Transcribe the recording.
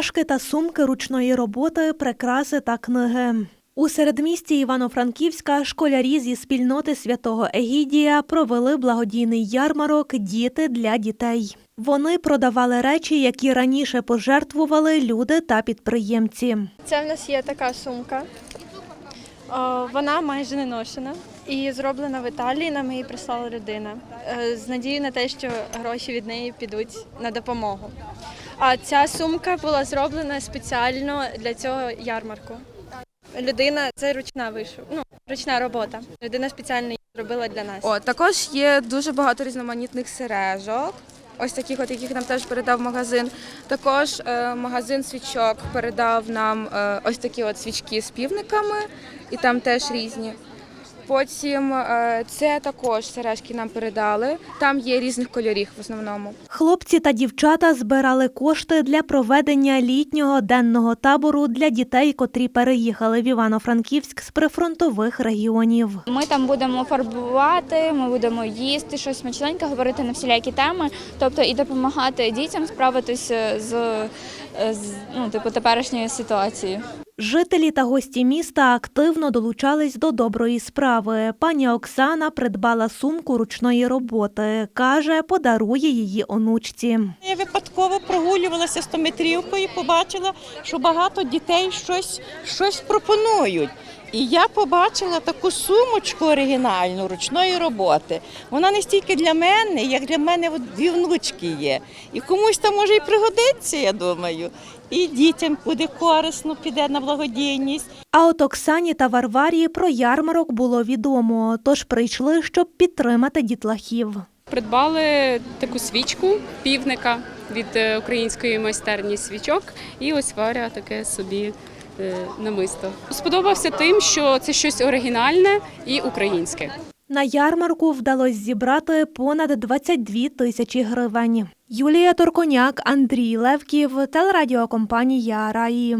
іграшки та сумки ручної роботи, прикраси та книги. У середмісті Івано-Франківська школярі зі спільноти святого Егідія провели благодійний ярмарок Діти для дітей. Вони продавали речі, які раніше пожертвували люди та підприємці. Це в нас є така сумка. Вона майже не ношена і зроблена в Італії. Нам її прислала людина е, з надією на те, що гроші від неї підуть на допомогу. А ця сумка була зроблена спеціально для цього ярмарку. Людина це ручна вишу, ну ручна робота. Людина спеціально її зробила для нас. О, також є дуже багато різноманітних сережок. Ось таких, от яких нам теж передав магазин. Також е, магазин свічок передав нам е, ось такі от свічки з півниками, і там теж різні. Потім е, це також сережки нам передали. Там є різних кольорів в основному. Хлопці та дівчата збирали кошти для проведення літнього денного табору для дітей, котрі переїхали в Івано-Франківськ з прифронтових регіонів. Ми там будемо фарбувати, ми будемо їсти щось смачненьке, говорити на всілякі теми, тобто і допомагати дітям справитися з, з ну, типу, теперішньою ситуацією. Жителі та гості міста активно долучались до доброї справи. Пані Оксана придбала сумку ручної роботи. Каже, подарує її онучці. Я випадково прогулювалася 100 метрівкою побачила, що багато дітей щось, щось пропонують. І я побачила таку сумочку оригінальну ручної роботи. Вона не стільки для мене, як для мене дві внучки є. І комусь там може і пригодиться, я думаю. І дітям буде корисно, піде на благодійність. А от Оксані та Варварі про ярмарок було відомо, тож прийшли, щоб підтримати дітлахів. Придбали таку свічку півника від е, української майстерні свічок, і ось Варя таке собі намисто. Сподобався тим, що це щось оригінальне і українське. На ярмарку вдалося зібрати понад 22 тисячі гривень. Юлія Торконяк, Андрій Левків, телерадіокомпанія Раї.